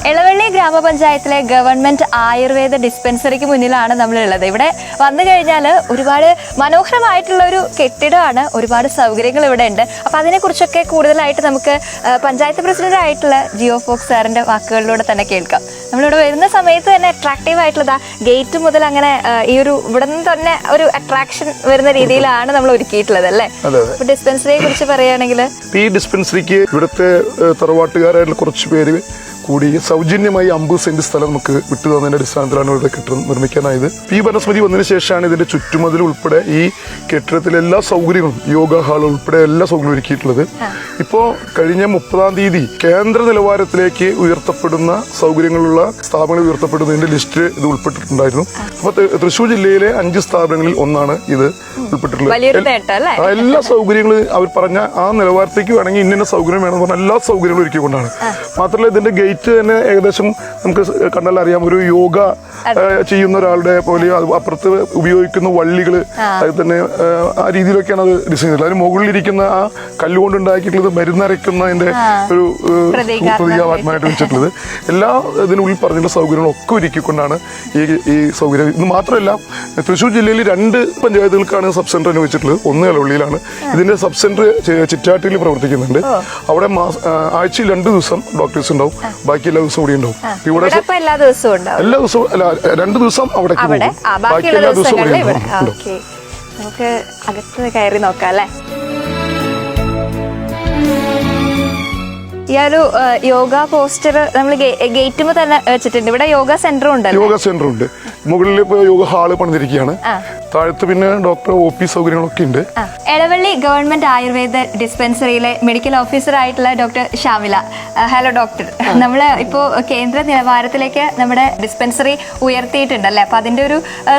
എളവള്ളി ഗ്രാമപഞ്ചായത്തിലെ ഗവൺമെന്റ് ആയുർവേദ ഡിസ്പെൻസറിക്ക് മുന്നിലാണ് നമ്മളുള്ളത്. ഇവിടെ വന്നു കഴിഞ്ഞാൽ ഒരുപാട് മനോഹരമായിട്ടുള്ള ഒരു കെട്ടിടമാണ്. ഒരുപാട് സൗകര്യങ്ങൾ ഇവിടെ ഉണ്ട്. അപ്പൊ അതിനെക്കുറിച്ചൊക്കെ കൂടുതലായിട്ട് നമുക്ക് പഞ്ചായത്ത് പ്രസിഡന്റ് ആയിട്ടുള്ള ജിയോ ഫോക്സ് സാറിന്റെ വാക്കുകളിലൂടെ തന്നെ കേൾക്കാം. നമ്മളിവിടെ വരുന്ന സമയത്ത് തന്നെ അട്രാക്റ്റീവ് ആയിട്ടുള്ളതാ ഗേറ്റ് മുതൽ അങ്ങനെ ഈ ഒരു ഇവിടെ നിന്ന് തന്നെ ഒരു അട്രാക്ഷൻ വരുന്ന രീതിയിലാണ് നമ്മൾ ഒരുക്കിയിട്ടുള്ളത് അല്ലേ? ഡിസ്പെൻസറിയെ കുറിച്ച് പറയുകയാണെങ്കിൽ? ഈ ഡിസ്പെൻസറിക്ക് ഇവിടുത്തെ തറവാട്ടുകാരായിട്ടുള്ള കുറച്ച് പേര് കൂടി സൗജന്യമായി അമ്പത് സെന്റ് സ്ഥലം നമുക്ക് വിട്ടു തന്നതിന്റെ അടിസ്ഥാനത്തിലാണ് ഇവിടെ കെട്ടിടം നിർമ്മിക്കാനായത്. ഈ ഭരണസമിതി വന്നതിന് ശേഷമാണ് ഇതിന്റെ ചുറ്റുമതിൽ ഉൾപ്പെടെ ഈ കെട്ടിടത്തിലെ എല്ലാ സൗകര്യങ്ങളും യോഗ ഹാൾ ഉൾപ്പെടെ എല്ലാ സൗകര്യവും ഒരുക്കിയിട്ടുള്ളത്. ഇപ്പോ കഴിഞ്ഞ മുപ്പതാം തീയതി കേന്ദ്ര നിലവാരത്തിലേക്ക് ഉയർത്തപ്പെടുന്ന സൗകര്യങ്ങളുള്ള സ്ഥാപനങ്ങൾ ഉയർത്തപ്പെടുന്നതിന്റെ ലിസ്റ്റ് ഇത് ഉൾപ്പെട്ടിട്ടുണ്ടായിരുന്നു. അപ്പൊ തൃശ്ശൂർ ജില്ലയിലെ അഞ്ച് സ്ഥാപനങ്ങളിൽ ഒന്നാണ് ഇത് ഉൾപ്പെട്ടിട്ടുള്ളത്. എല്ലാ സൗകര്യങ്ങളും അവർ പറഞ്ഞ ആ നിലവാരത്തേക്ക് വേണമെങ്കിൽ ഇന്ന സൗകര്യം വേണമെന്ന് പറഞ്ഞ എല്ലാ സൗകര്യങ്ങളും ഒരുക്കിക്കൊണ്ടാണ്. മാത്രമല്ല ഇതിന്റെ ഗേറ്റ് തന്നെ ഏകദേശം നമുക്ക് കണ്ടാൽ അറിയാം ഒരു യോഗ ചെയ്യുന്ന ഒരാളുടെ പോലെ അപ്പുറത്ത് ഉപയോഗിക്കുന്ന വള്ളികൾ അത് തന്നെ ആ രീതിയിലൊക്കെയാണ് അത് ഡിസൈൻ ചെയ്തത്. അതിന് മുകളിലിരിക്കുന്ന ആ കല്ലുകൊണ്ട് ഉണ്ടാക്കിയിട്ടുള്ളത് മരുന്നരയ്ക്കുന്നതിന്റെ ഒരു പ്രതീകാത്മകമായിട്ട്. വെച്ചിട്ടുള്ളത്. എല്ലാ ഇതിനുള്ളിൽ പറഞ്ഞിട്ടുള്ള സൗകര്യങ്ങളും ഒക്കെ ഒരുക്കിക്കൊണ്ടാണ് ഈ ഈ സൗകര്യം. ഇത് മാത്രമല്ല തൃശ്ശൂർ ജില്ലയിൽ രണ്ട് പഞ്ചായത്തുകൾക്കാണ് സബ് സെന്റർ അനുവദിച്ചിട്ടുള്ളത്. ഒന്ന് ഇളവള്ളിയിലാണ് ഇതിന്റെ സബ് സെന്റർ ചിറ്റാട്ടിയിൽ പ്രവർത്തിക്കുന്നുണ്ട്. അവിടെ ആഴ്ചയിൽ രണ്ട് ദിവസം ഡോക്ടേഴ്സ് ഉണ്ടാവും. ബാക്കി എല്ലാ ദിവസവും കൂടി ഉണ്ടാവും. ഇവിടെ എല്ലാ ദിവസവും ഉണ്ടാവും. എല്ലാ ദിവസവും അല്ല രണ്ട് ദിവസം അവിടെ? ബാക്കി എല്ലാ ദിവസവും നമുക്ക് അകത്ത് കയറി നോക്കാം അല്ലേ? ഈ ഒരു യോഗ പോസ്റ്റർ നമ്മൾ ഗേറ്റുമ്പോൾ തന്നെ വെച്ചിട്ടുണ്ട്. ഇവിടെ യോഗ സെന്ററും ഉണ്ടല്ലോ. യോഗ സെന്റർ ഉണ്ട് മുകളിൽ ഇപ്പോൾ യോഗ ഹാൾ പണിതിരിക്കുകയാണ്. താഴത്ത് പിന്നെ ഡോക്ടർ ഒ പി സൗകര്യങ്ങളൊക്കെ ഉണ്ട്. എളവള്ളി ഗവൺമെന്റ് ആയുർവേദ ഡിസ്പെൻസറിയിലെ മെഡിക്കൽ ഓഫീസർ ആയിട്ടുള്ള ഡോക്ടർ ഷാമില ഹലോ ഡോക്ടർ. നമ്മൾ ഇപ്പോൾ കേന്ദ്ര നിലവാരത്തിലേക്ക് നമ്മുടെ ഡിസ്പെൻസറി ഉയർത്തിയിട്ടുണ്ട് ഉയർത്തിയിട്ടുണ്ടല്ലേ? അപ്പൊ അതിന്റെ ഒരു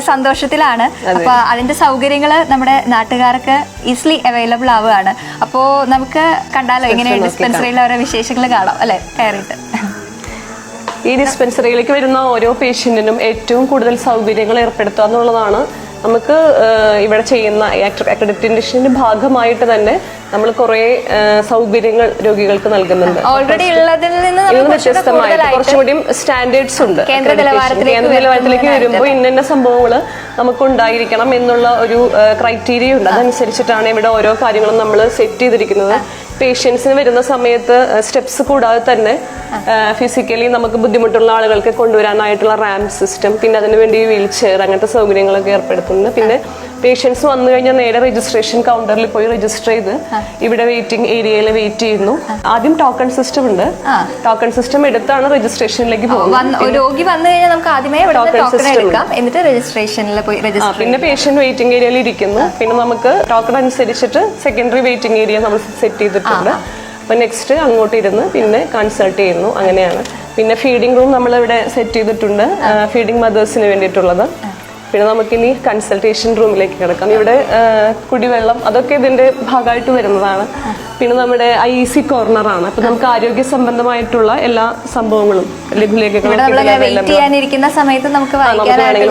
സന്തോഷത്തിലാണ്. അപ്പൊ അതിന്റെ സൗകര്യങ്ങൾ നമ്മുടെ നാട്ടുകാർക്ക് ഈസിലി അവൈലബിൾ ആവുകയാണ്. അപ്പോൾ നമുക്ക് കണ്ടാലോ ഇങ്ങനെ ഡിസ്പെൻസറിയിലെ ഓരോ വിശേഷങ്ങൾ കാണാം അല്ലെ? കയറിയിട്ട്. ഈ ഡിസ്പെൻസറിയിലേക്ക് വരുന്ന ഓരോ പേഷ്യന്റിനും ഏറ്റവും കൂടുതൽ സൗകര്യങ്ങൾ ഏർപ്പെടുത്തുക എന്നുള്ളതാണ് നമുക്ക് ഇവിടെ ചെയ്യുന്ന അക്രഡിറ്റേഷന്റെ ഭാഗമായിട്ട് തന്നെ നമ്മൾ കുറേ സൗകര്യങ്ങൾ രോഗികൾക്ക് നൽകുന്നുണ്ട് ഓൾറെഡി ഉള്ളതിൽ നിന്ന് കുറച്ചുകൂടി വ്യത്യസ്തമായിട്ട് സ്റ്റാൻഡേർഡ്സ് ഉണ്ട് കേന്ദ്ര. നിലവാരത്തിലേക്ക്. വരുമ്പോൾ ഇന്ന സംഭവങ്ങൾ നമുക്ക് ഉണ്ടായിരിക്കണം എന്നുള്ള ഒരു ക്രൈറ്റീരിയ ഉണ്ട് അതനുസരിച്ചിട്ടാണ് ഇവിടെ ഓരോ കാര്യങ്ങളും നമ്മൾ സെറ്റ് ചെയ്തിരിക്കുന്നത് പേഷ്യൻസിന് വരുന്ന സമയത്ത് സ്റ്റെപ്സ് കൂടാതെ തന്നെ ഫിസിക്കലി നമുക്ക് ബുദ്ധിമുട്ടുള്ള ആളുകൾക്ക് കൊണ്ടുവരാനായിട്ടുള്ള റാമ്പ് സിസ്റ്റം പിന്നെ അതിന് വേണ്ടി വീൽ ചെയർ അങ്ങനത്തെ സൗകര്യങ്ങളൊക്കെ ഏർപ്പെടുത്തുന്നുണ്ട്. പിന്നെ പേഷ്യൻസ് വന്നു കഴിഞ്ഞാൽ നേരെ രജിസ്ട്രേഷൻ കൗണ്ടറിൽ പോയി രജിസ്റ്റർ ചെയ്ത് ഇവിടെ വെയിറ്റിംഗ് ഏരിയയിൽ വെയിറ്റ് ചെയ്യുന്നു. ആദ്യം ടോക്കൺ സിസ്റ്റം ഉണ്ട്. ടോക്കൺ സിസ്റ്റം എടുത്താണ് രജിസ്ട്രേഷനിലേക്ക് പോകുന്നത്. രോഗി വന്നു കഴിഞ്ഞാൽ നമുക്ക് ആദ്യമേ ടോക്കൺ എടുക്കാം. എന്നിട്ട് രജിസ്ട്രേഷനിൽ പോയി രജിസ്റ്റർ പിന്നെ പേഷ്യന്റ് വെയിറ്റിംഗ് ഏരിയയിൽ ഇരിക്കുന്നു. പിന്നെ നമുക്ക് ടോക്കൺ അനുസരിച്ചിട്ട് സെക്കൻഡറി വെയിറ്റിംഗ് ഏരിയ നമ്മൾ സെറ്റ് ചെയ്തിട്ടുണ്ട് അപ്പൊ നെക്സ്റ്റ് അങ്ങോട്ട് ഇരുന്ന് പിന്നെ കൺസൾട്ട് ചെയ്യുന്നു. അങ്ങനെയാണ്. പിന്നെ ഫീഡിംഗ് റൂം നമ്മളിവിടെ സെറ്റ് ചെയ്തിട്ടുണ്ട്. ഫീഡിംഗ് മദേഴ്സിന് വേണ്ടിയിട്ടുള്ളത്. പിന്നെ നമുക്കിനി കൺസൾട്ടേഷൻ റൂമിലേക്ക് കിടക്കാം. ഇവിടെ കുടിവെള്ളം അതൊക്കെ ഇതിന്റെ ഭാഗമായിട്ട് വരുന്നതാണ്. പിന്നെ നമ്മുടെ ഐ സി കോർണറാണ് അപ്പൊ നമുക്ക് ആരോഗ്യ സംബന്ധമായിട്ടുള്ള എല്ലാ സംഭവങ്ങളും ലഘുലേഖകളും സമയത്ത് നമുക്ക്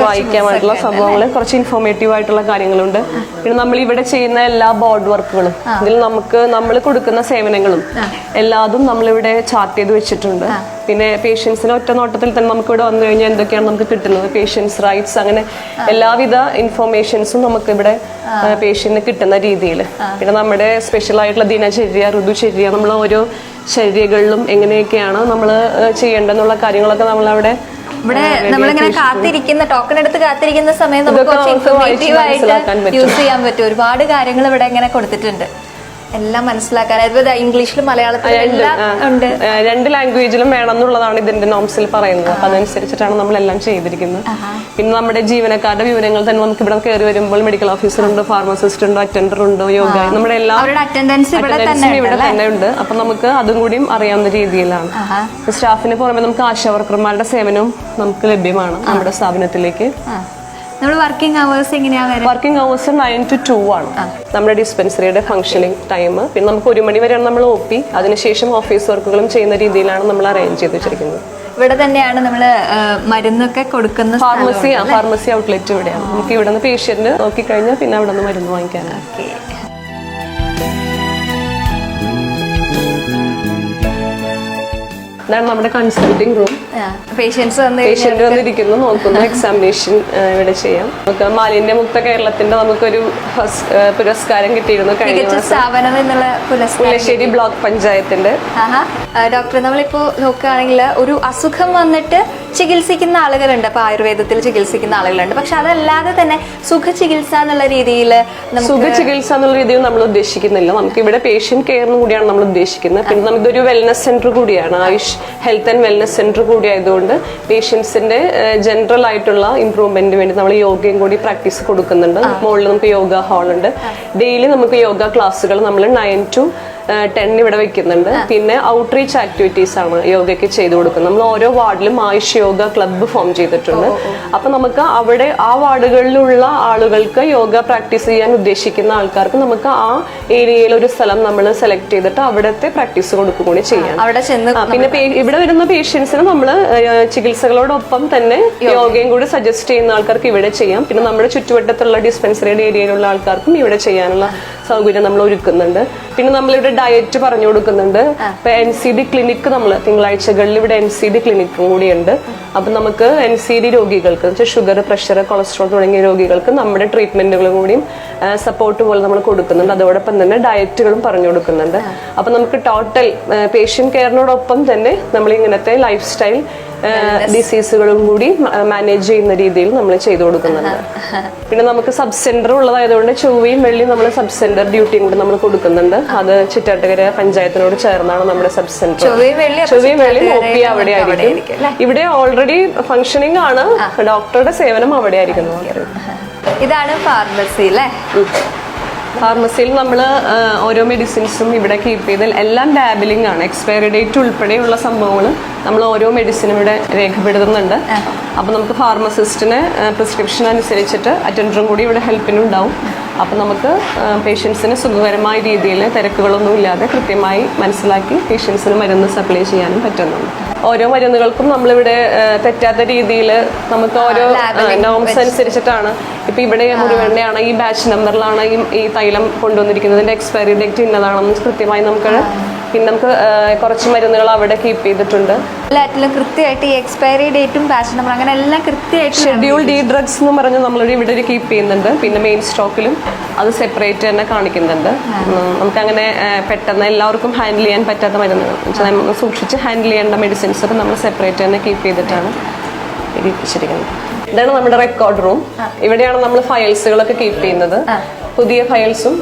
വായിക്കാനായിട്ടുള്ള സംഭവങ്ങൾ കുറച്ച് ഇൻഫോർമേറ്റീവ് ആയിട്ടുള്ള കാര്യങ്ങളുണ്ട്. പിന്നെ നമ്മൾ ഇവിടെ ചെയ്യുന്ന എല്ലാ ബോർഡ് വർക്കുകളും ഇതിൽ നമുക്ക് നമ്മൾ കൊടുക്കുന്ന സേവനങ്ങളും എല്ലാതും നമ്മളിവിടെ ചാർട്ട് ചെയ്ത് വെച്ചിട്ടുണ്ട്. പിന്നെ പേഷ്യൻസിന് ഒറ്റ നോട്ടത്തിൽ തന്നെ നമുക്ക് ഇവിടെ വന്നു കഴിഞ്ഞാൽ എന്തൊക്കെയാണ് നമുക്ക് കിട്ടുന്നത്? പേഷ്യൻസ് റൈറ്റ്സ് അങ്ങനെ എല്ലാവിധ ഇൻഫോർമേഷൻസും നമുക്ക് ഇവിടെ പേഷ്യന്റിന് കിട്ടുന്ന രീതിയിൽ പിന്നെ നമ്മുടെ സ്പെഷ്യൽ ആയിട്ടുള്ള ദിനചര്യ ഋതുചര്യ നമ്മൾ ഓരോ ചര്യകളിലും എങ്ങനെയൊക്കെയാണ് നമ്മൾ ചെയ്യേണ്ടതെന്നുള്ള കാര്യങ്ങളൊക്കെ നമ്മളവിടെ ഇവിടെ നമ്മളിങ്ങനെ കാത്തിരിക്കുന്ന ടോക്കൺ എടുത്ത് കാത്തിരിക്കുന്ന സമയം നമുക്ക് യൂസ് ചെയ്യാൻ പറ്റും. ഒരുപാട് കാര്യങ്ങൾ ഇവിടെ ഇങ്ങനെ കൊടുത്തിട്ടുണ്ട്. എല്ലാം മനസ്സിലാക്കാൻ. അതായത് ഇംഗ്ലീഷിലും മലയാളത്തിലും എല്ലാം ഉണ്ട്. രണ്ട് ലാംഗ്വേജിലും വേണം എന്നുള്ളതാണ് ഇതിന്റെ നോംസിൽ പറയുന്നത്. അപ്പൊ അതനുസരിച്ചിട്ടാണ് നമ്മൾ എല്ലാം ചെയ്തിരിക്കുന്നത് പിന്നെ നമ്മുടെ ജീവനക്കാരുടെ വിവരങ്ങൾ തന്നെ നമുക്ക് ഇവിടെ കയറി വരുമ്പോൾ മെഡിക്കൽ ഓഫീസർ ഉണ്ട് ഫാർമസിസ്റ്റ് ഉണ്ട് അറ്റൻഡർ ഉണ്ട് യോഗ നമ്മുടെ എല്ലാ അറ്റൻഡൻസ് ഇവിടെ തന്നെ ഉണ്ട് അപ്പൊ നമുക്ക് അതും കൂടിയും അറിയാവുന്ന രീതിയിലാണ്. സ്റ്റാഫിന് പുറമെ നമുക്ക് ആശാ വർക്കർമാരുടെ സേവനവും നമുക്ക് ലഭ്യമാണ് നമ്മുടെ സ്ഥാപനത്തിലേക്ക്. നമ്മൾ working hours working hours nine to two ആണ്. നമ്മുടെ ഡിസ്പെൻസറിയുടെ ഫംഗ്ഷനിങ് ടൈം പിന്നെ നമുക്ക് ഒരു മണി വരെയാണ് നമ്മൾ ഒ പി അതിനുശേഷം ഓഫീസ് വർക്കുകളും ചെയ്യുന്ന രീതിയിലാണ് നമ്മൾ അറേഞ്ച് ചെയ്ത് വെച്ചിരിക്കുന്നത്. ഇവിടെ തന്നെയാണ് നമ്മൾ മരുന്നൊക്കെ കൊടുക്കുന്ന. ഫാർമസി ഫാർമസി ഔട്ട്ലെറ്റ് ഇവിടെയാണ്. നമുക്ക് ഇവിടെ നിന്ന് പേഷ്യന്റ് നോക്കിക്കഴിഞ്ഞാൽ പിന്നെ അവിടെ നിന്ന് മരുന്ന് വാങ്ങിക്കാനാണ്. ഇതാണ് നമ്മുടെ കൺസൾട്ടിംഗ് റൂം പേഷ്യൻസ് പേഷ്യന്റ് വന്നിരിക്കുന്നു നോക്കുന്നു എക്സാമിനേഷൻ ഇവിടെ ചെയ്യാം. നമുക്ക് മാലിന്യ മുക്ത കേരളത്തിന്റെ നമുക്കൊരു പുരസ്കാരം കിട്ടിയിരുന്നു കഴിഞ്ഞ മികച്ച സ്ഥാപനം എന്നുള്ള പുല്ലശ്ശേരി ബ്ലോക്ക് പഞ്ചായത്തിന്റെ. ഡോക്ടർ നമ്മളിപ്പോ നോക്കുകയാണെങ്കിൽ ഒരു അസുഖം വന്നിട്ട് ചികിത്സിക്കുന്ന ആളുകളുണ്ട്. അപ്പൊ ആയുർവേദത്തിൽ ചികിത്സിക്കുന്ന ആളുകളുണ്ട്. പക്ഷെ അതല്ലാതെ തന്നെ സുഖ ചികിത്സ എന്നുള്ള രീതിയിൽ സുഖ ചികിത്സ എന്നുള്ള രീതിയിൽ നമ്മൾ ഉദ്ദേശിക്കുന്നില്ല. നമുക്ക് ഇവിടെ പേഷ്യന്റ് കെയർ കൂടിയാണ് നമ്മൾ ഉദ്ദേശിക്കുന്നത്. പിന്നെ നമുക്കിതൊരു വെൽനസ് സെന്റർ കൂടിയാണ്. AYUSH health and wellness centre കൂടി ആയതുകൊണ്ട് പേഷ്യൻസിന്റെ ജനറൽ ആയിട്ടുള്ള ഇംപ്രൂവ്മെന്റിന് വേണ്ടി നമ്മൾ യോഗയും കൂടി പ്രാക്ടീസ് കൊടുക്കുന്നുണ്ട്. മുകളിൽ നമുക്ക് യോഗ ഹാൾ ഉണ്ട്. ഡെയിലി നമുക്ക് യോഗ ക്ലാസ്സുകൾ നമ്മൾ നയൻ ടു ടെൻ ഇവിടെ വെക്കുന്നുണ്ട്. പിന്നെ ഔട്ട്റീച്ച് ആക്ടിവിറ്റീസ് ആണ് യോഗയ്ക്ക് ചെയ്തു കൊടുക്കുന്നത്. നമ്മൾ ഓരോ വാർഡിലും ആയുഷ് യോഗ ക്ലബ്ബ് ഫോം ചെയ്തിട്ടുണ്ട്. അപ്പൊ നമുക്ക് അവിടെ ആ വാർഡുകളിലുള്ള ആളുകൾക്ക് യോഗ പ്രാക്ടീസ് ചെയ്യാൻ ഉദ്ദേശിക്കുന്ന ആൾക്കാർക്ക് നമുക്ക് ആ ഏരിയയിൽ ഒരു സ്ഥലം നമ്മൾ സെലക്ട് ചെയ്തിട്ട് അവിടുത്തെ പ്രാക്ടീസ് കൊടുക്കും കൂടി ചെയ്യാം. അവിടെ ചെന്ന് പിന്നെ ഇവിടെ വരുന്ന പേഷ്യൻസിന് നമ്മൾ ചികിത്സകളോടൊപ്പം തന്നെ യോഗയും കൂടി സജസ്റ്റ് ചെയ്യുന്ന ആൾക്കാർക്ക് ഇവിടെ ചെയ്യാം. പിന്നെ നമ്മുടെ ചുറ്റുവട്ടത്തുള്ള ഡിസ്പെൻസറിയുടെ ഏരിയയിലുള്ള ആൾക്കാർക്കും ഇവിടെ ചെയ്യാനുള്ള സൗകര്യം നമ്മൾ ഒരുക്കുന്നുണ്ട്. പിന്നെ നമ്മളിവിടെ ഡയറ്റ് പറഞ്ഞു കൊടുക്കുന്നുണ്ട്. ഇപ്പൊ എൻ സി ഡി ക്ലിനിക്ക് നമ്മൾ തിങ്കളാഴ്ചകളിൽ ഇവിടെ എൻ സി ഡി ക്ലിനിക്കും കൂടിയുണ്ട്. അപ്പൊ നമുക്ക് എൻ സി ഡി രോഗികൾക്ക് ഷുഗർ പ്രഷർ കൊളസ്ട്രോൾ തുടങ്ങിയ രോഗികൾക്ക് നമ്മുടെ ട്രീറ്റ്മെന്റുകൾ കൂടിയും സപ്പോർട്ട് പോലെ നമ്മൾ കൊടുക്കുന്നുണ്ട്. അതോടൊപ്പം തന്നെ ഡയറ്റുകളും പറഞ്ഞു കൊടുക്കുന്നുണ്ട്. അപ്പൊ നമുക്ക് ടോട്ടൽ പേഷ്യന്റ് കെയറിനോടൊപ്പം തന്നെ നമ്മൾ ഇങ്ങനത്തെ ലൈഫ് സ്റ്റൈൽ ഡിസീസുകളും കൂടി മാനേജ് ചെയ്യുന്ന രീതിയിൽ നമ്മൾ ചെയ്തു കൊടുക്കുന്നുണ്ട്. പിന്നെ നമുക്ക് സബ് സെന്റർ ഉള്ളതായതുകൊണ്ട് ചൊവ്വയും വെള്ളിയും നമ്മൾ സബ് സെന്റർ ഡ്യൂട്ടിയും കൂടി നമ്മൾ കൊടുക്കുന്നുണ്ട്. അത് ചിറ്റാട്ടുകര പഞ്ചായത്തിനോട് ചേർന്നാണ് നമ്മുടെ സബ് സെന്റർ ചൊവ്വയും വെള്ളി വെള്ളിയും ഒ പി അവിടെ ആയിരിക്കും, ഇവിടെ ഓൾറെഡി ഫംഗ്ഷനിങ് ആണ്. ഡോക്ടറുടെ സേവനം അവിടെ ആയിരിക്കുന്നു. ഇതാണ് ഫാർമസി അല്ലേ? ഫാർമസിയിൽ നമ്മൾ ഓരോ മെഡിസിൻസും ഇവിടെ കീപ്പ് ചെയ്ത് എല്ലാം ലാബിലിംഗ് ആണ്. എക്സ്പയറി ഡേറ്റ് ഉൾപ്പെടെയുള്ള സംഭവങ്ങൾ നമ്മൾ ഓരോ മെഡിസിനും ഇവിടെ രേഖപ്പെടുത്തുന്നുണ്ട്. അപ്പോൾ നമുക്ക് ഫാർമസിസ്റ്റിന് പ്രിസ്ക്രിപ്ഷൻ അനുസരിച്ചിട്ട് അറ്റൻഡറും കൂടി ഇവിടെ ഹെൽപ്പിനുണ്ടാവും അപ്പോൾ നമുക്ക് പേഷ്യൻസിന് സുഖകരമായ രീതിയിൽ തിരക്കുകളൊന്നും ഇല്ലാതെ കൃത്യമായി മനസ്സിലാക്കി പേഷ്യൻസിന് മരുന്ന് സപ്ലൈ ചെയ്യാനും പറ്റുന്നുണ്ട്. ഓരോ മരുന്നുകൾക്കും നമ്മളിവിടെ തെറ്റാത്ത രീതിയിൽ നമുക്ക് ഓരോ നോംസ് അനുസരിച്ചിട്ടാണ്. ഇപ്പം ഇവിടെ മുറിവെണ്ണയാണ് ഈ ബാച്ച് നമ്പറിലാണ് ഈ ഈ തൈലം കൊണ്ടുവന്നിരിക്കുന്നതിന്റെ എക്സ്പയറി ഡേറ്റ് ഇന്നതാണെന്ന് കൃത്യമായി നമുക്ക് പിന്നെ നമുക്ക് കുറച്ച് മരുന്നുകൾ അവിടെ കീപ്പ് ചെയ്തിട്ടുണ്ട്. എല്ലാറ്റിലും കൃത്യമായിട്ട് ഈ എക്സ്പയറി ഡേറ്റും പാഷൻ നമ്പർ അങ്ങനെ എല്ലാം കൃത്യമായിട്ട് ഷെഡ്യൂൾ ഡി ഡ്രഗ്സ് എന്ന് പറഞ്ഞ് നമ്മൾ ഇവിടെ ഒരു കീപ്പ് ചെയ്യുന്നുണ്ട്. പിന്നെ മെയിൻ സ്റ്റോക്കിലും അത് സെപ്പറേറ്റ് തന്നെ കാണിക്കുന്നുണ്ട്. നമുക്ക് അങ്ങനെ പെട്ടെന്ന് എല്ലാവർക്കും ഹാൻഡിൽ ചെയ്യാൻ പറ്റാത്ത മരുന്നുകൾ. സൂക്ഷിച്ച് ഹാൻഡിൽ ചെയ്യേണ്ട മെഡിസിൻസ് ഒക്കെ നമ്മൾ സെപ്പറേറ്റ് തന്നെ കീപ്പ് ചെയ്തിട്ടാണ് ഇരിപ്പിച്ചിരിക്കുന്നത് ഇതാണ് നമ്മുടെ റെക്കോർഡ് റൂം ഇവിടെയാണ് നമ്മൾ ഫയൽസുകളൊക്കെ കീപ്പ് ചെയ്യുന്നത്. പുതിയ ഫയൽസും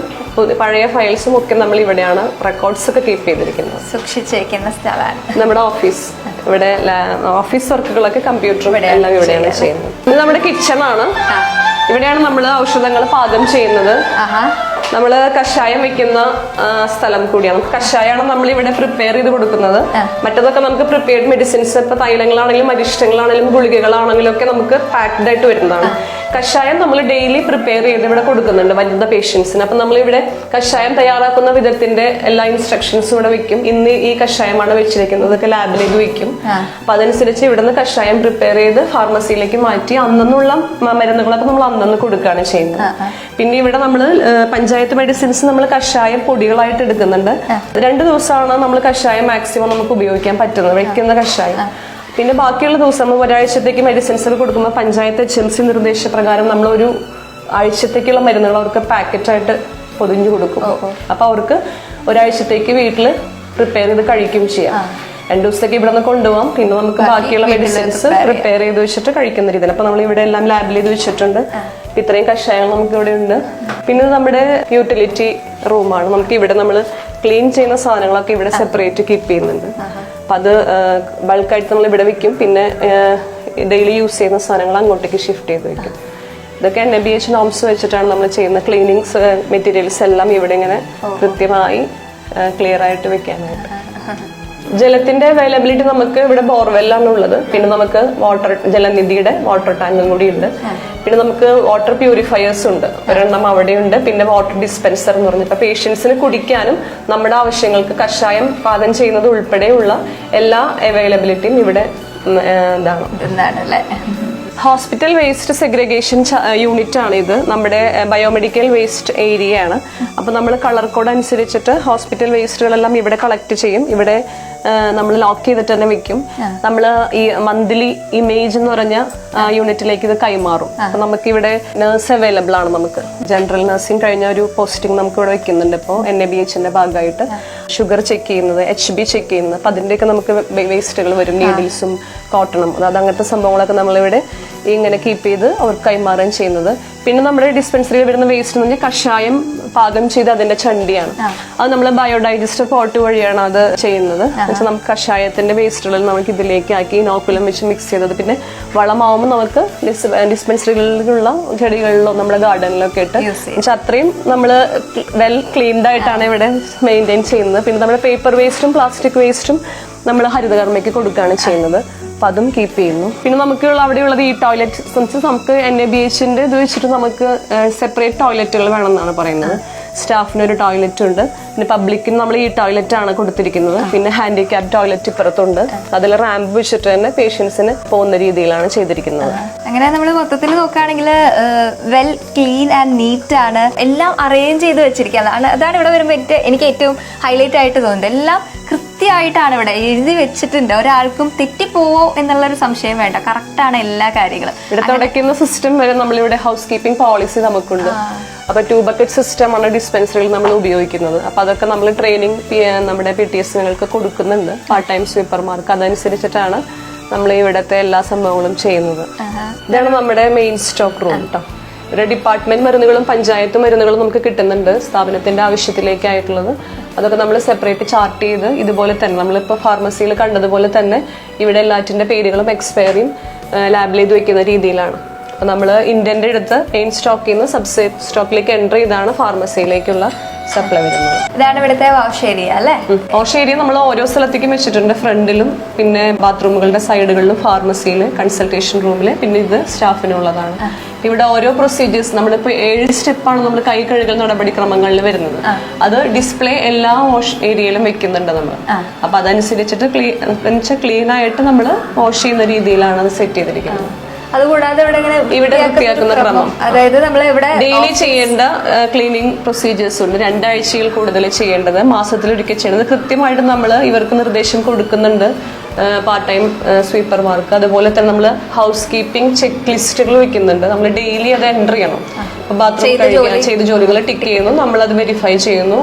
പഴയ ഫയൽസും ഒക്കെ നമ്മൾ ഇവിടെയാണ് റെക്കോർഡ്സ് ഒക്കെ കീപ്പ് ചെയ്തിരിക്കുന്നത്. സൂക്ഷിച്ചേക്കുന്ന സ്ഥലമാണ്. നമ്മുടെ ഓഫീസ്. ഇവിടെ ഓഫീസ് വർക്കുകളൊക്കെ കമ്പ്യൂട്ടറും എല്ലാം ഇവിടെയാണ് ചെയ്യുന്നത്. ഇത് നമ്മുടെ കിച്ചൺ ആണ്. ഇവിടെയാണ് നമ്മൾ ഔഷധങ്ങൾ പാകം ചെയ്യുന്നത്. നമ്മൾ കഷായം വെക്കുന്ന സ്ഥലം കൂടിയാണ്. നമുക്ക് കഷായമാണ് നമ്മൾ ഇവിടെ പ്രിപ്പയർ ചെയ്ത് കൊടുക്കുന്നത്. മറ്റതൊക്കെ നമുക്ക് പ്രിപ്പയർഡ് മെഡിസിൻസ് ഇപ്പൊ തൈലങ്ങളാണെങ്കിലും അരിഷ്ടങ്ങളാണെങ്കിലും ഗുളികകളാണെങ്കിലും ഒക്കെ നമുക്ക് പാക്ഡ് ആയിട്ട് വരുന്നതാണ്. കഷായം നമ്മൾ ഡെയിലി പ്രിപ്പയർ ചെയ്ത് ഇവിടെ കൊടുക്കുന്നുണ്ട് വരുന്ന പേഷ്യൻസിന് അപ്പൊ നമ്മൾ ഇവിടെ കഷായം തയ്യാറാക്കുന്ന വിധത്തിന്റെ എല്ലാ ഇൻസ്ട്രക്ഷൻസും ഇവിടെ വെക്കും. ഇന്ന് ഈ കഷായമാണ് വെച്ചിരിക്കുന്നത്. ഇതൊക്കെ ലാബിലേക്ക് വെക്കും. അപ്പൊ അതനുസരിച്ച് ഇവിടുന്ന് കഷായം പ്രിപ്പയർ ചെയ്ത് ഫാർമസിയിലേക്ക് മാറ്റി അന്നുള്ള മരുന്നുകളൊക്കെ നമ്മൾ അന്നന്ന് കൊടുക്കുകയാണ് ചെയ്യുന്നത്. പിന്നെ ഇവിടെ നമ്മൾ പഞ്ചായത്ത് മെഡിസിൻസ് നമ്മൾ കഷായം പൊടികളായിട്ട് എടുക്കുന്നുണ്ട്. രണ്ട് ദിവസമാണ് നമ്മൾ കഷായം മാക്സിമം നമുക്ക് ഉപയോഗിക്കാൻ പറ്റുന്നത് വെക്കുന്ന കഷായം. പിന്നെ ബാക്കിയുള്ള ദിവസം നമ്മൾ ഒരാഴ്ചത്തേക്ക് മെഡിസിൻസ് കൊടുക്കുമ്പോൾ പഞ്ചായത്ത് എച്ച് എം സി നിർദ്ദേശപ്രകാരം നമ്മൾ ഒരു ആഴ്ചത്തേക്കുള്ള മരുന്നുകൾ അവർക്ക് പാക്കറ്റായിട്ട് പൊതിഞ്ഞു കൊടുക്കും. അപ്പൊ അവർക്ക് ഒരാഴ്ചത്തേക്ക് വീട്ടിൽ പ്രിപ്പയർ ചെയ്ത് കഴിക്കും ചെയ്യാം. രണ്ടു ദിവസത്തേക്ക് ഇവിടെ നിന്ന് കൊണ്ടുപോകാം പിന്നെ നമുക്ക് ബാക്കിയുള്ള മെഡിസിൻസ് പ്രിപ്പയർ ചെയ്ത് വെച്ചിട്ട് കഴിക്കുന്ന രീതിയിൽ. അപ്പൊ നമ്മൾ ഇവിടെ എല്ലാം ലാബിൽ ചെയ്ത് വെച്ചിട്ടുണ്ട്. ഇത്രയും കഷായങ്ങൾ നമുക്ക് ഇവിടെ ഉണ്ട്. പിന്നെ നമ്മുടെ യൂട്ടിലിറ്റി റൂമാണ് നമുക്ക് ഇവിടെ നമ്മൾ ക്ലീൻ ചെയ്യുന്ന സാധനങ്ങളൊക്കെ ഇവിടെ സെപ്പറേറ്റ് കീപ്പ് ചെയ്യുന്നുണ്ട്. അപ്പൊ അത് ബൾക്കായിട്ട് നമ്മൾ ഇവിടെ വെക്കും. പിന്നെ ഡെയിലി യൂസ് ചെയ്യുന്ന സാധനങ്ങൾ അങ്ങോട്ടേക്ക് ഷിഫ്റ്റ് ചെയ്ത് വെക്കും. ഇതൊക്കെ എൻ ബി എച്ച് നോംസ് വെച്ചിട്ടാണ് നമ്മൾ ചെയ്യുന്ന ക്ലീനിങ്സ് മെറ്റീരിയൽസ് എല്ലാം ഇവിടെ ഇങ്ങനെ കൃത്യമായി ക്ലിയർ ആയിട്ട് വെക്കാനായിട്ട്. ജലത്തിന്റെ അവൈലബിലിറ്റി നമുക്ക് ഇവിടെ ബോർവെല്ലാണ് ഉള്ളത് പിന്നെ നമുക്ക് വാട്ടർ ജലനിധിയുടെ വാട്ടർ ടാങ്കും കൂടി ഉണ്ട് പിന്നെ നമുക്ക് വാട്ടർ പ്യൂരിഫയേഴ്സ് ഉണ്ട്. ഒരെണ്ണം അവിടെയുണ്ട്. പിന്നെ വാട്ടർ ഡിസ്പെൻസർ എന്ന് പറഞ്ഞിട്ട്. പേഷ്യൻസിന് കുടിക്കാനും നമ്മുടെ ആവശ്യങ്ങൾക്ക് കഷായം പാകം ചെയ്യുന്നത് ഉൾപ്പെടെയുള്ള എല്ലാ അവൈലബിലിറ്റിയും ഇവിടെ ഉം, ഹോസ്പിറ്റൽ വേസ്റ്റ് സെഗ്രിഗേഷൻ യൂണിറ്റ് ആണ് ഇത് നമ്മുടെ ബയോമെഡിക്കൽ വേസ്റ്റ് ഏരിയ ആണ്. അപ്പോൾ നമ്മൾ കളർ കോഡ് അനുസരിച്ചിട്ട് ഹോസ്പിറ്റൽ വേസ്റ്റുകളെല്ലാം ഇവിടെ കളക്ട് ചെയ്യും. ഇവിടെ നമ്മൾ ലോക്ക് ചെയ്തിട്ട് തന്നെ വെക്കും. നമ്മൾ ഈ മന്ത്ലി ഇമേജ് എന്ന് പറഞ്ഞ യൂണിറ്റിലേക്ക് ഇത് കൈമാറും. അപ്പൊ നമുക്ക് ഇവിടെ നേഴ്സ് അവൈലബിൾ ആണ് നമുക്ക്. ജനറൽ നഴ്സിംഗ് കഴിഞ്ഞ ഒരു പോസ്റ്റിംഗ് നമുക്ക് ഇവിടെ വെക്കുന്നുണ്ട് ഇപ്പോൾ എൻ എ ബി എച്ചിന്റെ ഭാഗമായിട്ട്. ഷുഗർ ചെക്ക് ചെയ്യുന്നത് എച്ച് ബി ചെക്ക് ചെയ്യുന്നത്. അപ്പൊ അതിന്റെയൊക്കെ നമുക്ക് വേസ്റ്റുകൾ വരും നീഡിൽസും കോട്ടണും അതായത് അങ്ങനത്തെ സംഭവങ്ങളൊക്കെ നമ്മളിവിടെ ഇങ്ങനെ കീപ്പ് ചെയ്ത് അവർക്ക് കൈമാറുകയും ചെയ്യുന്നത്. പിന്നെ നമ്മുടെ ഡിസ്പെൻസറിയിൽ വരുന്ന വേസ്റ്റ് എന്ന് പറഞ്ഞാൽ കഷായം പാകം ചെയ്ത് അതിന്റെ ചണ്ടിയാണ്. അത് നമ്മൾ ബയോഡൈജസ്റ്റർ പോട്ട് വഴിയാണ് അത് ചെയ്യുന്നത്. എന്നുവെച്ചാൽ നമുക്ക് കഷായത്തിന്റെ വേസ്റ്റുകൾ നമുക്ക് ഇതിലേക്ക് ആക്കി നോക്കുലം വെച്ച് മിക്സ് ചെയ്തത്. പിന്നെ വളമാവുമ്പോൾ നമുക്ക് ഡിസ്പെൻസറികളിലുള്ള ചെടികളിലോ നമ്മുടെ ഗാർഡനിലൊക്കെ ഇട്ട് എന്നുവെച്ചാൽ അത്രയും നമ്മൾ വെൽ ക്ലീൻഡ് ആയിട്ടാണ് ഇവിടെ മെയിന്റെയിൻ ചെയ്യുന്നത്. പിന്നെ നമ്മുടെ പേപ്പർ വേസ്റ്റും പ്ലാസ്റ്റിക് വേസ്റ്റും നമ്മൾ ഹരിതകർമ്മയ്ക്ക് കൊടുക്കുകയാണ് ചെയ്യുന്നത്. അപ്പൊ അതും കീപ്പ് ചെയ്യുന്നു. പിന്നെ നമുക്കുള്ള അവിടെയുള്ളത് ഈ ടോയ്ലറ്റ് സെൻസ് നമുക്ക് എൻ എ ബി എച്ചിന്റെ ഇത് വെച്ചിട്ട് നമുക്ക് സെപ്പറേറ്റ് ടോയ്ലറ്റുകൾ വേണമെന്നാണ് പറയുന്നത്. സ്റ്റാഫിന് ഒരു ടോയ്ലറ്റ് ഉണ്ട്. പിന്നെ പബ്ലിക്കിന് നമ്മൾ ഈ ടോയ്ലറ്റ് ആണ് കൊടുത്തിരിക്കുന്നത്. പിന്നെ ഹാൻഡിക്യാപ് ടോയ്ലറ്റ് ഇപ്പുറത്തുണ്ട്. അതിൽ റാമ്പ് വെച്ചിട്ട് തന്നെ പേഷ്യൻസിന് പോകുന്ന രീതിയിലാണ് ചെയ്തിരിക്കുന്നത്. അങ്ങനെ നമ്മൾ മൊത്തത്തിൽ നോക്കുകയാണെങ്കിൽ വെൽ ക്ലീൻ ആൻഡ് നീറ്റ് ആണ് എല്ലാം അറേഞ്ച് ചെയ്ത് വെച്ചിരിക്കുക അതാണ് ഇവിടെ വരുമ്പോൾ എനിക്ക് ഏറ്റവും ഹൈലൈറ്റ് ആയിട്ട് തോന്നുന്നത്. എല്ലാം കൃത്യമായിട്ടാണ് ഇവിടെ എഴുതി വെച്ചിട്ടുണ്ട്. ഒരാൾക്കും തെറ്റിപ്പോവോ എന്നുള്ളൊരു സംശയം വേണ്ട. കറക്റ്റ് ആണ് എല്ലാ കാര്യങ്ങളും. ഇവിടെ തുടയ്ക്കുന്ന സിസ്റ്റം വരെ നമ്മളിവിടെ ഹൗസ് കീപ്പിംഗ് പോളിസി നമുക്കുണ്ട് അപ്പൊ ടൂ ബക്കറ്റ് സിസ്റ്റം ആണ് ഡിസ്പെൻസറിയിൽ നമ്മൾ ഉപയോഗിക്കുന്നത്. അപ്പൊ അതൊക്കെ നമ്മൾ ട്രെയിനിങ് നമ്മുടെ പി ടി എസുകൾക്ക് കൊടുക്കുന്നുണ്ട്. പാർട്ട് ടൈം സ്വീപ്പർമാർക്ക് അതനുസരിച്ചിട്ടാണ് നമ്മൾ ഇവിടത്തെ എല്ലാ സംഭവങ്ങളും ചെയ്യുന്നത്. ഇതാണ് നമ്മുടെ മെയിൻ സ്റ്റോക്ക് റൂം കേട്ടോ ഇവിടെ ഡിപ്പാർട്ട്മെന്റ് മരുന്നുകളും പഞ്ചായത്ത് മരുന്നുകളും നമുക്ക് കിട്ടുന്നുണ്ട്. സ്ഥാപനത്തിന്റെ ആവശ്യത്തിലേക്കായിട്ടുള്ളത്. അതൊക്കെ നമ്മൾ സെപ്പറേറ്റ് ചാർട്ട് ചെയ്ത് ഇതുപോലെ തന്നെ നമ്മളിപ്പോൾ ഫാർമസിയിൽ കണ്ടതുപോലെ തന്നെ ഇവിടെ എല്ലാറ്റിന്റെ പേരുകളും എക്സ്പയറിയും ലാബിൽ ചെയ്ത് വെക്കുന്ന രീതിയിലാണ്. നമ്മൾ ഇന്ത്യന്റെ അടുത്ത് മെയിൻ സ്റ്റോക്കിൽ നിന്ന് സബ് സ്റ്റോക്കിലേക്ക് എൻട്രി ചെയ്താണ് ഫാർമസിയിലേക്കുള്ള സപ്ലൈ വരുന്നത്. ഇതാണ് ഇവിടുത്തെ വാഷ് ഏരിയ അല്ലേ? വാഷ് ഏരിയ നമ്മൾ ഓരോ സ്ഥലത്തേക്കും വെച്ചിട്ടുണ്ട്. ഫ്രണ്ടിലും പിന്നെ ബാത്റൂമുകളുടെ സൈഡുകളിലും ഫാർമസിയിൽ കൺസൾട്ടേഷൻ റൂമിൽ പിന്നെ ഇത് സ്റ്റാഫിനുള്ളതാണ് ഇവിടെ ഓരോ പ്രൊസീജിയേഴ്സ് നമ്മളിപ്പോൾ ഏഴ് സ്റ്റെപ്പാണ് നമ്മൾ കൈ കഴുകൽ നടപടിക്രമങ്ങളിൽ വരുന്നത്. അത് ഡിസ്പ്ലേ എല്ലാ വാഷ് ഏരിയയിലും വെക്കുന്നുണ്ട് നമ്മൾ അപ്പൊ അതനുസരിച്ചിട്ട് ക്ലീൻ ക്ലീൻ ആയിട്ട് നമ്മൾ വാഷ് ചെയ്യുന്ന രീതിയിലാണ് അത് സെറ്റ് ചെയ്തിരിക്കുന്നത്. അതുകൂടാതെ ഇവിടെ ഇങ്ങനെ ഇവിടെ വൃത്തിയാക്കുന്ന ക്രമം. അതായത് നമ്മൾ ഇവിടെ ഡെയിലി ചെയ്യേണ്ട ക്ലീനിങ് പ്രൊസീജിയേഴ്സ് ഉണ്ട്. രണ്ടാഴ്ചയിൽ കൂടുതൽ ചെയ്യേണ്ടത് മാസത്തിലൊരിക്കൽ ചെയ്യേണ്ടത്. കൃത്യമായിട്ട് നമ്മൾ ഇവർക്ക് നിർദ്ദേശം കൊടുക്കുന്നുണ്ട്. പാർട്ട് ടൈം സ്വീപ്പർമാർക്ക് അതുപോലെ തന്നെ നമ്മൾ ഹൗസ് കീപ്പിംഗ് ചെക്ക് ലിസ്റ്റുകൾ വെക്കുന്നുണ്ട്. നമ്മൾ ഡെയിലി അത് എന്റർ ചെയ്യണം. ബാത്റൂം ചെയ്ത ജോലികൾ ടിക്ക് ചെയ്യുന്നു. നമ്മൾ അത് വെരിഫൈ ചെയ്യുന്നു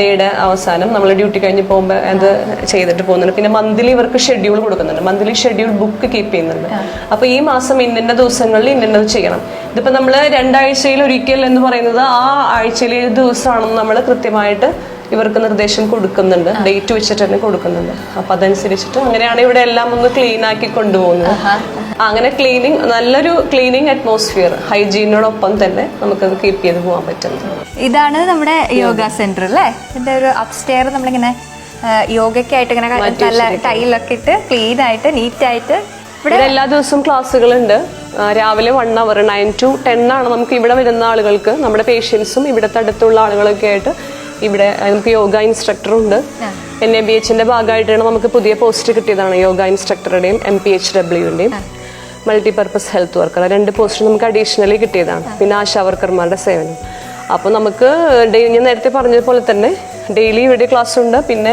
ഡേയുടെ അവസാനം നമ്മൾ ഡ്യൂട്ടി കഴിഞ്ഞ് പോകുമ്പോൾ അത് ചെയ്തിട്ട് പോകുന്നുണ്ട്. പിന്നെ മന്ത്ലി ഇവർക്ക് ഷെഡ്യൂൾ കൊടുക്കുന്നുണ്ട്. മന്ത്ലി ഷെഡ്യൂൾ ബുക്ക് കീപ്പ് ചെയ്യുന്നുണ്ട്. അപ്പോൾ ഈ മാസം ഇന്നിന്ന ദിവസങ്ങളിൽ ഇന്നത് ചെയ്യണം. ഇതിപ്പോ നമ്മൾ രണ്ടാഴ്ചയിൽ ഒരിക്കൽ എന്ന് പറയുന്നത് ആ ആഴ്ചയിലെ ഏത് ദിവസമാണെന്ന് നമ്മൾ കൃത്യമായിട്ട് ഇവർക്ക് നിർദ്ദേശം കൊടുക്കുന്നുണ്ട്. ഡേറ്റ് വെച്ചിട്ട് തന്നെ കൊടുക്കുന്നുണ്ട്. അപ്പൊ അതനുസരിച്ചിട്ട് അങ്ങനെയാണ് ഇവിടെ എല്ലാം ഒന്ന് ക്ലീൻ ആക്കി കൊണ്ടുപോകുന്നത്. അങ്ങനെ ക്ലീനിങ് നല്ലൊരു ക്ലീനിങ് അറ്റ്മോസ്ഫിയർ ഹൈജീനോടൊപ്പം തന്നെ നമുക്കത് കീപ്പ് ചെയ്ത് പോകാൻ പറ്റുന്നത്. ഇതാണ് നമ്മുടെ യോഗ സെന്റർ അല്ലേ? ഇതിന്റെ ഒരു അപ്സ്റ്റെയർ നമ്മളിങ്ങനെ യോഗയ്ക്കായിട്ട് ഇങ്ങനെ നല്ല ടൈലൊക്കെ ഇട്ട് ക്ലീൻ ആയിട്ട് നീറ്റ് ആയിട്ട് ഇവിടെ എല്ലാ ദിവസവും ക്ലാസ്സുകളുണ്ട്. രാവിലെ one hour nine to ten ആണ് നമുക്ക് ഇവിടെ വരുന്ന ആളുകൾക്ക് നമ്മുടെ പേഷ്യൻസും ഇവിടുത്തെ അടുത്തുള്ള ആളുകളൊക്കെ ആയിട്ട് ഇവിടെ നമുക്ക് യോഗ ഇൻസ്ട്രക്ടർ ഉണ്ട് എൻ എ ബി എച്ചിന്റെ ഭാഗമായിട്ടാണ് നമുക്ക് പുതിയ പോസ്റ്റ് കിട്ടിയതാണ് യോഗ ഇൻസ്ട്രക്ടറുടെയും എം പി എച്ച് ഡബ്ല്യുവിന്റെയും മൾട്ടിപർപ്പസ് ഹെൽത്ത് വർക്കർ രണ്ട് പോസ്റ്റ് നമുക്ക് അഡീഷണലി കിട്ടിയതാണ്. പിന്നെ ആശാ വർക്കർമാരുടെ സേവനം. അപ്പോൾ നമുക്ക് ഡെയിലി ഞാൻ നേരത്തെ പറഞ്ഞതുപോലെ തന്നെ ഡെയിലി ഇവിടെ ക്ലാസ് ഉണ്ട്. പിന്നെ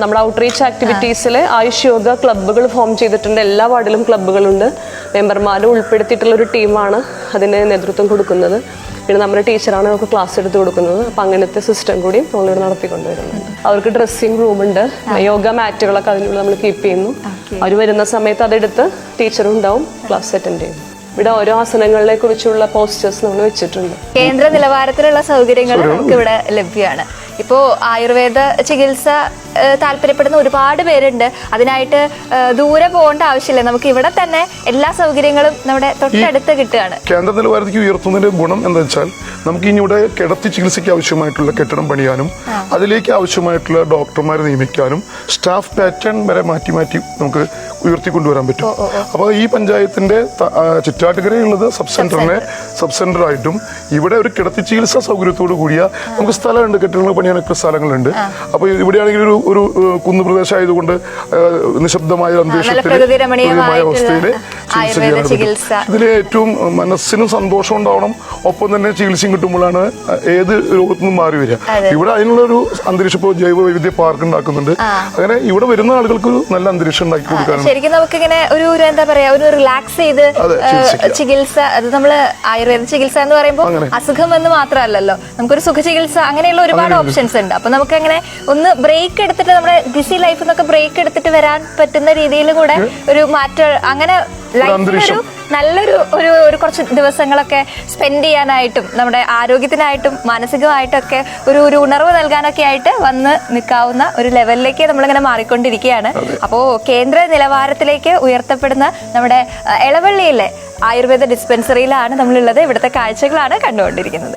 നമ്മുടെ ഔട്ട്റീച്ച് ആക്ടിവിറ്റീസിൽ ആയുഷ് യോഗ ക്ലബ്ബുകൾ ഫോം ചെയ്തിട്ടുണ്ട്. എല്ലാ വാർഡിലും ക്ലബ്ബുകളുണ്ട് മെമ്പർമാരും ഉൾപ്പെടുത്തിയിട്ടുള്ള ഒരു ടീമാണ് അതിന് നേതൃത്വം കൊടുക്കുന്നത്. പിന്നെ നമ്മുടെ ടീച്ചറാണ് നമുക്ക് ക്ലാസ് എടുത്ത് കൊടുക്കുന്നത്. അപ്പം അങ്ങനത്തെ സിസ്റ്റം കൂടി നമ്മളിവിടെ നടത്തിക്കൊണ്ടുവരുന്നുണ്ട്. അവർക്ക് ഡ്രസ്സിംഗ് റൂമുണ്ട് യോഗ മാറ്റുകളൊക്കെ അതിനുള്ള നമ്മൾ കീപ്പ് ചെയ്യുന്നു. അവർ വരുന്ന സമയത്ത് അതെടുത്ത് ടീച്ചറും ഉണ്ടാവും ക്ലാസ് അറ്റൻഡ് ചെയ്യും. ഇവിടെ ഓരോ ആസനങ്ങളെ കുറിച്ചുള്ള പോസ്റ്റേഴ്സ് നമ്മൾ വെച്ചിട്ടുണ്ട്. കേന്ദ്ര നിലവാരത്തിലുള്ള സൗകര്യങ്ങൾ നമുക്ക് ഇവിടെ ലഭ്യമാണ്. ഇപ്പോ ആയുർവേദ ചികിത്സ താല്പര്യപ്പെടുന്ന ഒരുപാട് പേരുണ്ട്. അതിനായിട്ട് ദൂരെ പോകേണ്ട ആവശ്യമില്ല. നമുക്ക് ഇവിടെ തന്നെ എല്ലാ സൗകര്യങ്ങളും നമ്മുടെ തൊട്ടടുത്ത് കിട്ടുകയാണ്. കേന്ദ്ര നിലവാരത്തേക്ക് ഉയർത്തുന്നതിന്റെ ഗുണം എന്താ വെച്ചാൽ നമുക്ക് ഇനി ഇവിടെ കിടത്തി ചികിത്സയ്ക്ക് ആവശ്യമായിട്ടുള്ള കെട്ടിടം പണിയാനും അതിലേക്ക് ആവശ്യമായിട്ടുള്ള ഡോക്ടർമാരെ നിയമിക്കാനും സ്റ്റാഫ് പാറ്റേൺ വരെ മാറ്റി മാറ്റി നമുക്ക് ഉയർത്തി കൊണ്ടുവരാൻ പറ്റും. അപ്പോൾ ഈ പഞ്ചായത്തിന്റെ ചുറ്റാട്ടുകരയുള്ളത് സബ് സെന്ററിനെ സബ് സെന്റർ ആയിട്ടും ഇവിടെ ഒരു കിടത്തി ചികിത്സാ സൗകര്യത്തോടു കൂടിയ നമുക്ക് സ്ഥലമുണ്ട് കെട്ടിടങ്ങൾ പണിയാനൊക്കെ സ്ഥലങ്ങളുണ്ട്. അപ്പോൾ ഇവിടെയാണെങ്കിൽ ഒരു ഒരു കുന്നു പ്രദേശം ആയതുകൊണ്ട് നിശബ്ദമായ അന്തരീക്ഷത്തിൽ അവസ്ഥയിൽ ആയുർവേദ ചികിത്സ. ഇതിൽ ഏറ്റവും മനസ്സിനും സന്തോഷം ഉണ്ടാവണം. ഒപ്പം തന്നെ ചികിത്സയും കിട്ടുമ്പോഴാണ് ഏത് രോഗത്തു നിന്നും മാറി വരിക. ഇവിടെ അതിനുള്ളൊരു അന്തരീക്ഷം ഇപ്പോൾ ജൈവ വൈവിധ്യ പാർക്ക് ഉണ്ടാക്കുന്നുണ്ട്. അങ്ങനെ ഇവിടെ വരുന്ന ആളുകൾക്ക് നല്ല അന്തരീക്ഷം ഉണ്ടാക്കി കൊടുക്കാനാണ് ശരിക്കും നമുക്ക് ഇങ്ങനെ ഒരു എന്താ പറയാ ഒരു റിലാക്സ് ചെയ്ത്. ചികിത്സ അത് നമ്മൾ ആയുർവേദ ചികിത്സ എന്ന് പറയുമ്പോൾ അസുഖം എന്ന് മാത്രമല്ലല്ലോ. നമുക്കൊരു സുഖ ചികിത്സ അങ്ങനെയുള്ള ഒരുപാട് ഓപ്ഷൻസ് ഉണ്ട്. അപ്പൊ നമുക്ക് അങ്ങനെ ഒന്ന് ബ്രേക്ക് എടുത്തിട്ട് നമ്മുടെ ബിസി ലൈഫിൽ നിന്നൊക്കെ ബ്രേക്ക് എടുത്തിട്ട് വരാൻ പറ്റുന്ന രീതിയിൽ കൂടെ ഒരു മാറ്റം അങ്ങനെ ലൈഫിലൊരു. നല്ലൊരു ഒരു ഒരു കുറച്ച് ദിവസങ്ങളൊക്കെ സ്പെൻഡ് ചെയ്യാനായിട്ടും നമ്മുടെ ആരോഗ്യത്തിനായിട്ടും മാനസികമായിട്ടും ഒക്കെ ഒരു ഒരു ഉണർവ് നൽകാനൊക്കെ ആയിട്ട് വന്ന് നിൽക്കാവുന്ന ഒരു ലെവലിലേക്ക് നമ്മളിങ്ങനെ മാറിക്കൊണ്ടിരിക്കുകയാണ്. അപ്പോൾ കേന്ദ്ര നിലവാരത്തിലേക്ക് ഉയർത്തപ്പെടുന്ന നമ്മുടെ ഇളവള്ളിയിലെ ആയുർവേദ ഡിസ്പെൻസറിയിലാണ് നമ്മളുള്ളത്. ഇവിടുത്തെ കാഴ്ചകളാണ് കണ്ടുകൊണ്ടിരിക്കുന്നത്.